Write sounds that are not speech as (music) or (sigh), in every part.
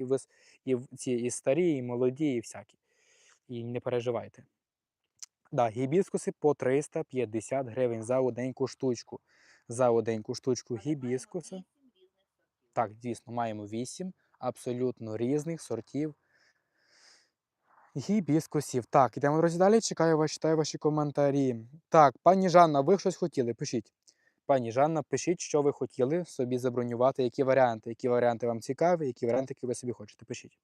і, вис... і ці і старі, і молоді, і всякі. І не переживайте. Да, гібіскуси по 350 гривень за одненьку штучку. За одненьку штучку гібіскуса. Так, дійсно, маємо 8 абсолютно різних сортів гібіскусів. Так, йдемо друзі далі. Чекаю вас, читаю ваші коментарі. Так, пані Жанна, ви щось хотіли? Пишіть. Пані Жанна, пишіть, що ви хотіли собі забронювати, які варіанти, які варіанти вам цікаві, які варіанти, які ви собі хочете. Пишіть.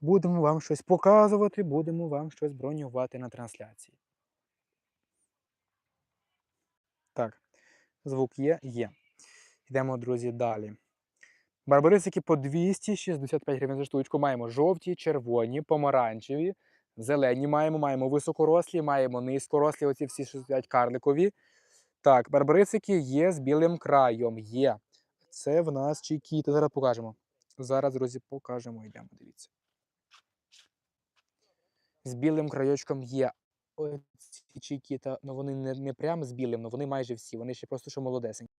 Будемо вам щось показувати, будемо вам щось бронювати на трансляції. Так, звук є? Є. Йдемо, друзі, далі. Барбарисики по 265 гривень за штучку. Маємо жовті, червоні, помаранчеві, зелені маємо, маємо високорослі, маємо низькорослі, оці всі 65 карликові. Так, барбарисики є з білим краєм. Є. Це в нас чекіта. Зараз покажемо. Зараз, друзі, покажемо. Йдемо, дивіться. З білим краєчком є. Оці чекіта, ну вони не, не прям з білим, ну вони майже всі, вони ще просто що молодесенькі.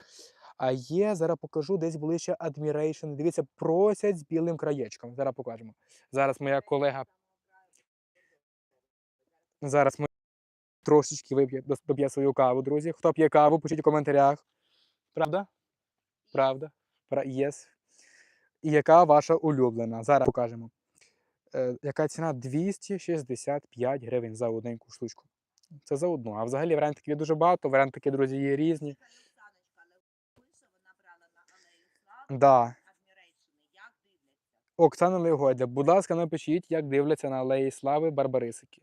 А є, зараз покажу, десь були ще Admiration. Дивіться, просять з білим краєчком. Зараз покажемо. Зараз моя колега. Зараз трошечки вип'є, доп'є свою каву, друзі. Хто п'є каву, пишіть у коментарях. Правда? Правда? Пра- Єс. І яка ваша улюблена? Зараз покажемо. Е, яка ціна? 265 гривень за одненьку штучку. Це за одну. А взагалі варіантів є дуже багато, варіанти, друзі, є різні. Да. Оксана Легодя, будь ласка, напишіть, як дивляться на Алеї Слави Барбарисики.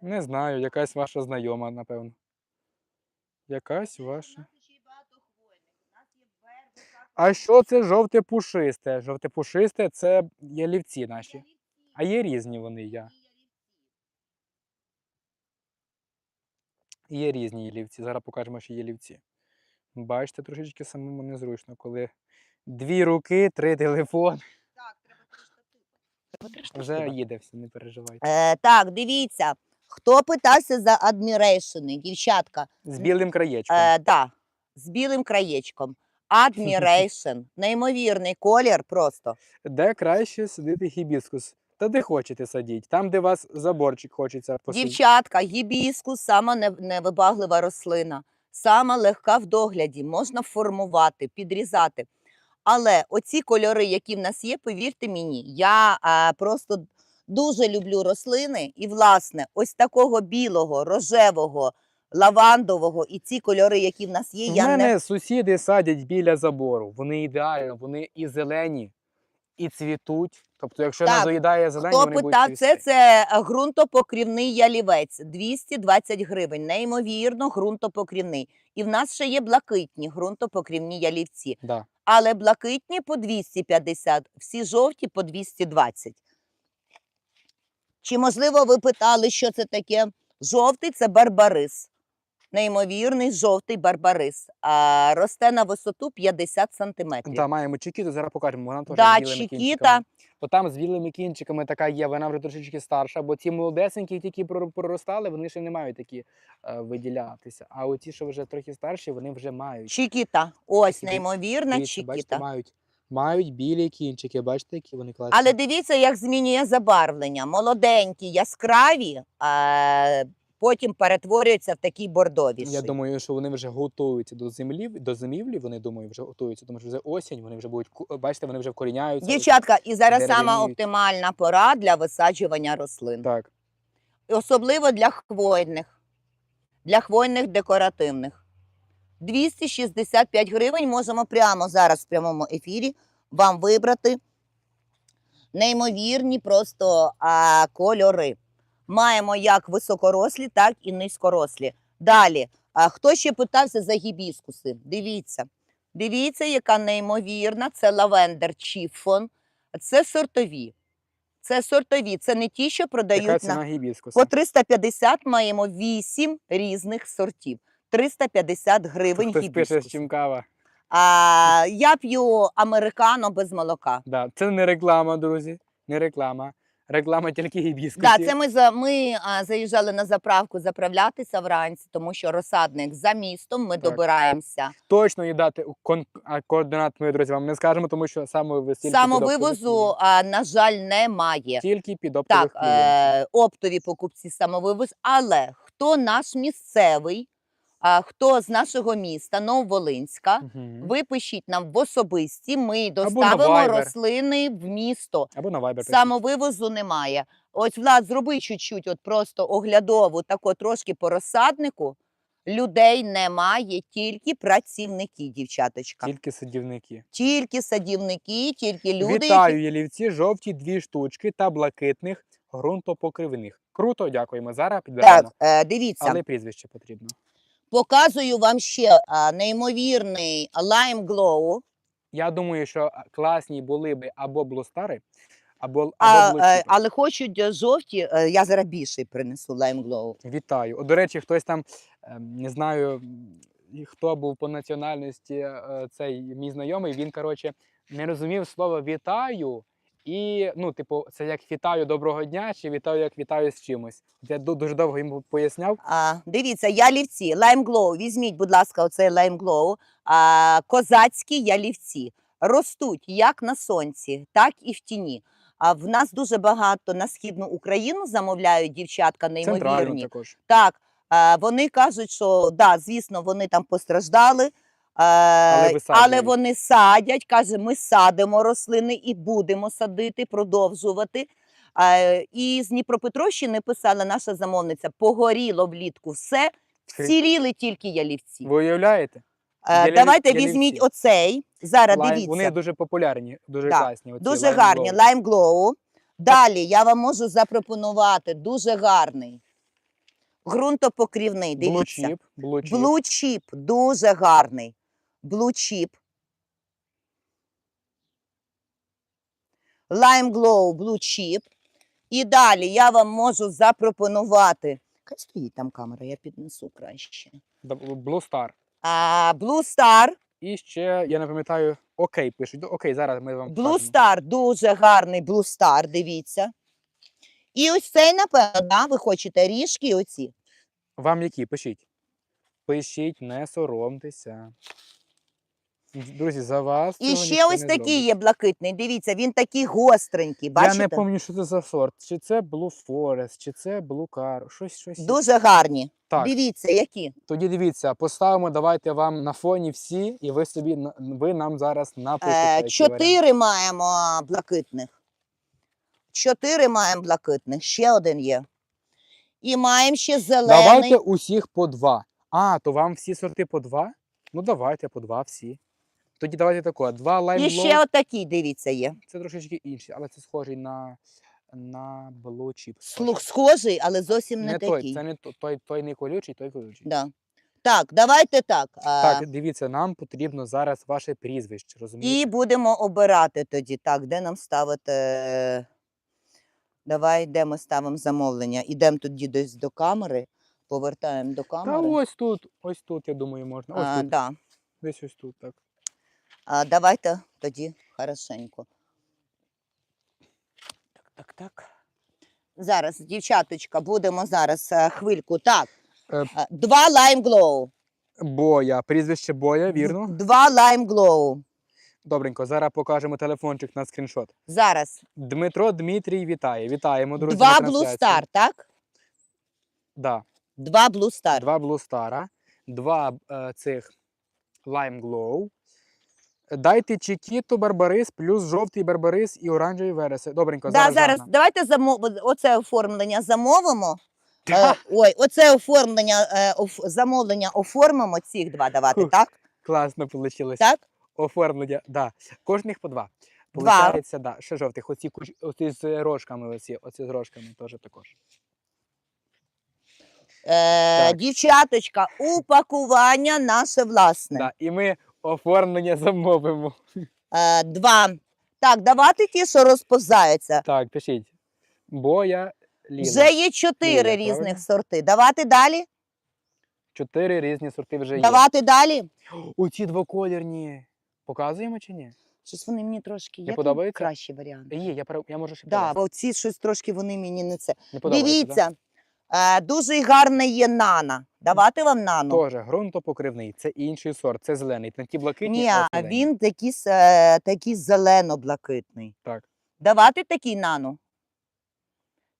Не знаю, якась ваша знайома, напевно. Якась ваша. А що це жовте пушисте? Жовте пушисте це ялівці наші. А є різні вони я. Є різні ялівці. Зараз покажемо, що є ялівці. Бачите, трошечки самому незручно, коли дві руки, три телефони. Вже їде все, не переживайте. Е, так, дивіться, хто питався за адмірейшени, дівчатка. З білим краєчком. Е, да, з білим краєчком. Admiration, неймовірний колір просто. Де краще садити гібіскус? Та де хочете садіть, там, де вас заборчик хочеться посадити. Дівчатка, гібіскус сама невибаглива рослина, сама легка в догляді, можна формувати, підрізати. Але оці кольори, які в нас є, повірте мені, я а, просто дуже люблю рослини. І, власне, ось такого білого, рожевого, лавандового і ці кольори, які в нас є, У я мене не сусіди садять біля забору. Вони ідеально, вони і зелені, і цвітуть. Тобто, якщо не Так, заїдає зелені, Хто вони будуть це, це е, ґрунтопокрівний ялівець, 220 гривень, неймовірно ґрунтопокрівний. І в нас ще є блакитні ґрунтопокрівні ялівці. Да. Але блакитні по 250, всі жовті по 220. Чи, можливо, ви питали, що це таке? Жовтий це барбарис. Неймовірний жовтий барбарис. А, росте на висоту 50 сантиметрів. Да, маємо чекіту, зараз покажемо. Вона теж Да, з білими чекіта. Бо там з білими кінчиками така є, вона вже трошечки старша, бо ті молодесенькі, тільки проростали, вони ще не мають такі е, виділятися. А оті, що вже трохи старші, вони вже мають. Чікіта. Ось неймовірна Дивіться, бачите, мають, мають білі кінчики, бачите, які вони класні. Але дивіться, як змінює забарвлення. Молоденькі, яскраві, а потім перетворюються в такі бордовіші. Я думаю, що вони вже готуються до землі, до зимівлі. Вони думаю, вже готуються, тому що вже осінь, вони вже будуть бачите, вони вже вкоріняються. Дівчатка, і зараз сама оптимальна пора для висаджування рослин. Так. Особливо для хвойних, для хвойних декоративних. 265 гривень можемо прямо зараз в прямому ефірі вам вибрати неймовірні просто а, кольори. Маємо як високорослі, так і низькорослі. Далі, а, хто ще питався за гібіскуси? Дивіться. Дивіться, яка неймовірна, це лавендер чіфон. Це сортові. Це сортові, це не ті, що продають на ціна гібіскуса? по 350 маємо 8 різних сортів. 350 гривень Хтось пише, з чим кава. А, я п'ю американо без молока. Да. Це не реклама, друзі. Не реклама. Реклама тільки гібіскусів. Да, це ми за ми а, заїжджали на заправку заправлятися вранці, тому що розсадник за містом. Ми Так. добираємося. Точно їй дати кон... а, координат ми, друзі, вам не скажемо, тому що під оптових Самовивозу, а, на жаль, немає. Тільки під оптових Так, клієнтів. е, оптові покупці самовивоз. Але хто наш місцевий, а, хто з нашого міста, Нововолинська, Мгм. ви пишіть нам в особисті, ми доставимо Viber. рослини в місто. Або на Viber. пишіть. Самовивозу немає. Ось, Влад, зроби чуть-чуть, от просто оглядову, тако трошки по розсаднику. Людей немає, тільки працівники, дівчаточка. Тільки садівники. Тільки садівники, тільки люди, які Вітаю, ялівці, жовті дві штучки та блакитних ґрунтопокривних. Круто, дякуємо. Зараз підберемо. Так, е, дивіться, Але прізвище потрібно. Показую вам ще а, неймовірний Lime Glow. Я думаю, що класні були би або блустари, або, або А, е, але хочуть е, жовті, е, я зараз більший принесу Lime Glow. Вітаю. О, До речі, хтось там, ем, не знаю, хто був по національності е, цей мій знайомий, він, коротше, не розумів слово вітаю. І, ну, типу, це як вітаю доброго дня, чи вітаю, як вітаю з чимось. Я дуже довго йому поясняв. А, дивіться, ялівці, Glow, візьміть, будь ласка, оцей Glow. А, козацькі ялівці ростуть як на сонці, так і в тіні. А в нас дуже багато на східну Україну замовляють дівчатка неймовірні. також. Так, вони кажуть, що да, звісно, вони там постраждали, е, але, вони садять. Каже, ми садимо рослини і будемо садити, продовжувати. Е, і з Дніпропетровщини писала наша замовниця: погоріло влітку все, вціліли тільки ялівці. Ви уявляєте? Е, давайте ялівці. візьміть оцей. Зараз Лайм- дивіться. Вони дуже популярні, дуже Так, класні. оці Дуже Lime гарні. Glow. Lime Glow. Далі я вам можу запропонувати дуже гарний. Ґрунтопокрівний. Дивіться. Blue Chip дуже гарний. Blue Chip. Lime Glow Blue Chip. І далі я вам можу запропонувати. Хай стоїть там камера, я піднесу краще. Blue Star. А, Blue Star. І ще, я не пам'ятаю, окей, пишуть. Ну, Окей, зараз ми вам Blue покажемо. Star, дуже гарний Blue Star, дивіться. І ось цей, напевно, да, ви хочете ріжки оці. Вам які? Пишіть. Пишіть, не соромтеся. Друзі, за вас. І цього ще ніхто ось не такий зробить. є блакитний. Дивіться, він такий гостренький. Бачите? Я не пам'ятаю, що це за сорт. Чи це Blue Forest, чи це Blue Car. Щось, щось. є. Дуже гарні. Так, Дивіться, які. тоді дивіться, поставимо, давайте вам на фоні всі, і ви собі на- ви нам зараз напишете. Е, які чотири маємо блакитних. Чотири маємо блакитних. Ще один є. І маємо ще зелений. Давайте усіх по два. А, то вам всі сорти по два? Ну давайте по два всі. Тоді давайте тако. Два лайм І ще отакий, дивіться, є. Це трошечки інший, але це схожий на, на Chip. Слух схожий, але зовсім не, не такий. той, це не то- той, той не колючий, той колючий. Да. Так, давайте так. а, Так, дивіться, нам потрібно зараз ваше прізвище, розумієте? І будемо обирати тоді. Так, де нам ставити. е, Давай, де ми ставимо замовлення. Ідемо тоді десь до камери, повертаємо до Та камери. ось тут, ось тут, я думаю, можна. Ось а, тут, да. десь ось тут, так. А, давайте тоді хорошенько. Так, так, так. Зараз, дівчаточка, будемо зараз е, хвильку. Так. Е, е, Два Lime Glow. Боя, прізвище Боя, вірно? Два Lime Glow. Добренько, зараз покажемо телефончик на скріншот. Зараз. Дмитро Дмитрій вітає. Вітаємо, друзі. Два на Blue трансляції. Star, так? Да. Два Blue Star. Два Blue Star, два е, цих Lime Glow. Дайте Чикіту Барбарис, плюс жовтий Барбарис і оранжевий вереси. Добренько, Да, зараз. зараз Жанна. давайте замов... оце оформлення замовимо. Е, ой, оце оформлення, е, оф... замовлення оформимо цих два давати, Фух. так? Класно вийшло. Так? Оформлення, да. Кожних по два. Два. Получається, да. Ще жовтих. Оці, куч- оці з рожками, оці, оці з рожками теж також. Е, Так. Дівчаточка, упакування наше власне. Да. І ми оформлення замовимо. Е, два. Так, давати ті, що розповзаються. Так, пишіть. Боя Ліна. Вже є чотири Лілія, різних правильно? сорти. Давати далі? Чотири різні сорти вже є. Давати далі. Оці двоколірні. Показуємо чи ні? Щось вони мені трошки є там подобається? кращі варіанти. Є, я, пере- я можу ще Да, бо ці щось трошки вони мені не це. Не подобається, Дивіться, е, дуже гарна є нана. Давати вам нану? Тоже ґрунтопокривний, це інший сорт, це зелений. На ті блакитні. Ні, а зелені. він такий, е, такий зелено-блакитний. Так. Давати такий нану?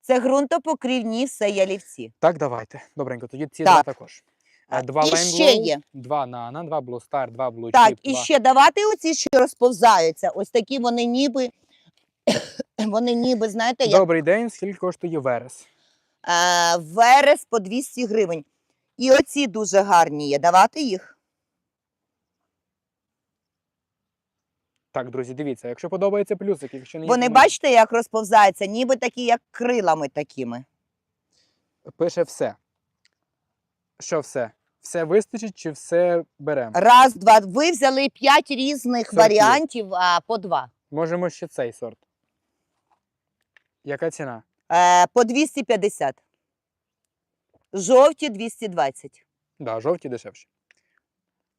Це ґрунтопокрівні все ялівці. Так, давайте. Добренько, тоді ці Так. два також. А, Е, Два і ще Glow, є. два Nana, два Star, два Blue Так, Chip, і два... ще давати оці, що розповзаються. Ось такі вони ніби, (coughs) вони ніби, знаєте, як Добрий день, скільки коштує верес? Е, верес по 200 гривень. І оці дуже гарні є. Давати їх? Так, друзі, дивіться, якщо подобається плюсик, якщо не є, Вони то ми- бачите, як розповзаються, ніби такі, як крилами такими. пише все. Що все? Все вистачить чи все беремо? Раз, два. Ви взяли п'ять різних Сортів. варіантів, а по два. Можемо ще цей сорт. Яка ціна? Е, по 250. Жовті 220. Да, жовті дешевші.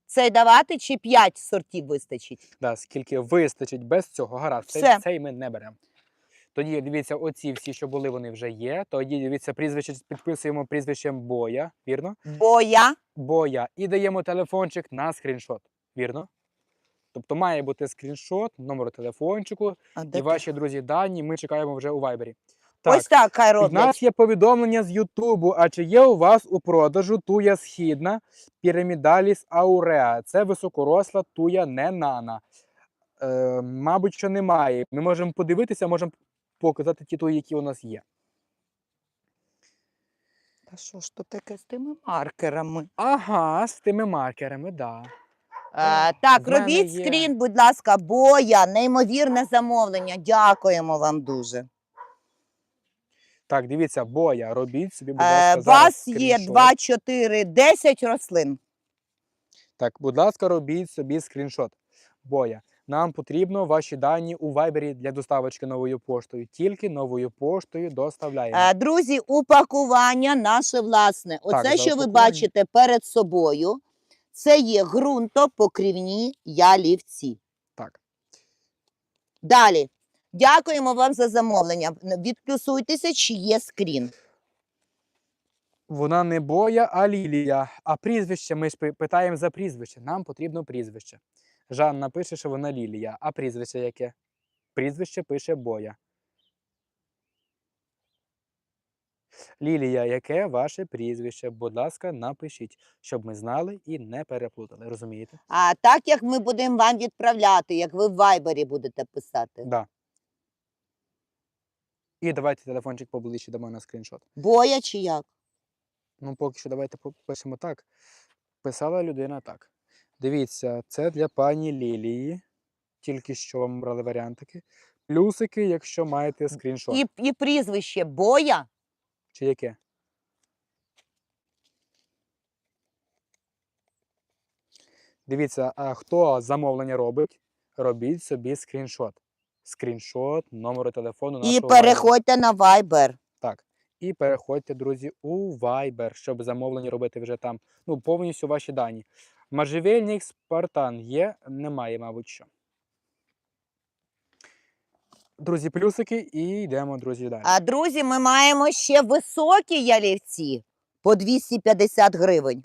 Цей давати чи 5 сортів вистачить? Да, скільки вистачить без цього, гаразд, цей, Все. цей ми не беремо. Тоді дивіться, оці всі, що були, вони вже є. Тоді дивіться, прізвище підписуємо прізвищем боя, вірно? Боя. Боя. І даємо телефончик на скріншот. Вірно? Тобто має бути скріншот, номер телефончику А, і ваші друзі дані. Ми чекаємо вже у вайбері. Так, Ось так хай У нас є повідомлення з Ютубу. А чи є у вас у продажу туя східна пірамідаліс ауреа? Це високоросла туя не нана. Е, мабуть, що немає. Ми можемо подивитися, можемо показати ті туї, які у нас є. Та що ж то таке з тими маркерами? Ага, з тими маркерами, да. Е, так, в мене робіть є. скрін, будь ласка, боя, неймовірне замовлення. Дякуємо вам дуже. Так, дивіться, боя, робіть собі, будь Е, ласка, у вас є 2, 4, 10 рослин. Так, будь ласка, робіть собі скріншот. Боя. Нам потрібно ваші дані у вайбері для доставочки новою поштою. Тільки новою поштою доставляємо. Е, Друзі, упакування наше власне. Оце, за що ви бачите перед собою, це є ґрунтопокрівні ялівці. Так. Далі. Дякуємо вам за замовлення. Відплюсуйтеся, чи є скрін. Вона не боя, а лілія. А прізвище ми ж питаємо за прізвище. Нам потрібно прізвище. Жанна пише, що вона лілія. А прізвище яке? Прізвище пише боя. Лілія, яке ваше прізвище? Будь ласка, напишіть, щоб ми знали і не переплутали. Розумієте? А так як ми будемо вам відправляти, як ви в вайбері будете писати. Да. І давайте телефончик поближче дамо на скріншот. Боя чи як? Ну, поки що давайте попишемо так. Писала людина так. Дивіться, це для пані Лілії. Тільки що вам брали варіантики. Плюсики, якщо маєте скріншот. І, і прізвище боя. Чи яке? Дивіться, а хто замовлення робить, робіть собі скріншот. Скріншот номеру телефону І нашого Viber. переходьте на вайбер. Так. І переходьте, друзі, у Viber, щоб замовлення робити вже там. Ну, повністю ваші дані. Можжевельник Спартан є, немає, мабуть, що. Друзі, плюсики, і йдемо, друзі, далі. А друзі, ми маємо ще високі ялівці по 250 гривень.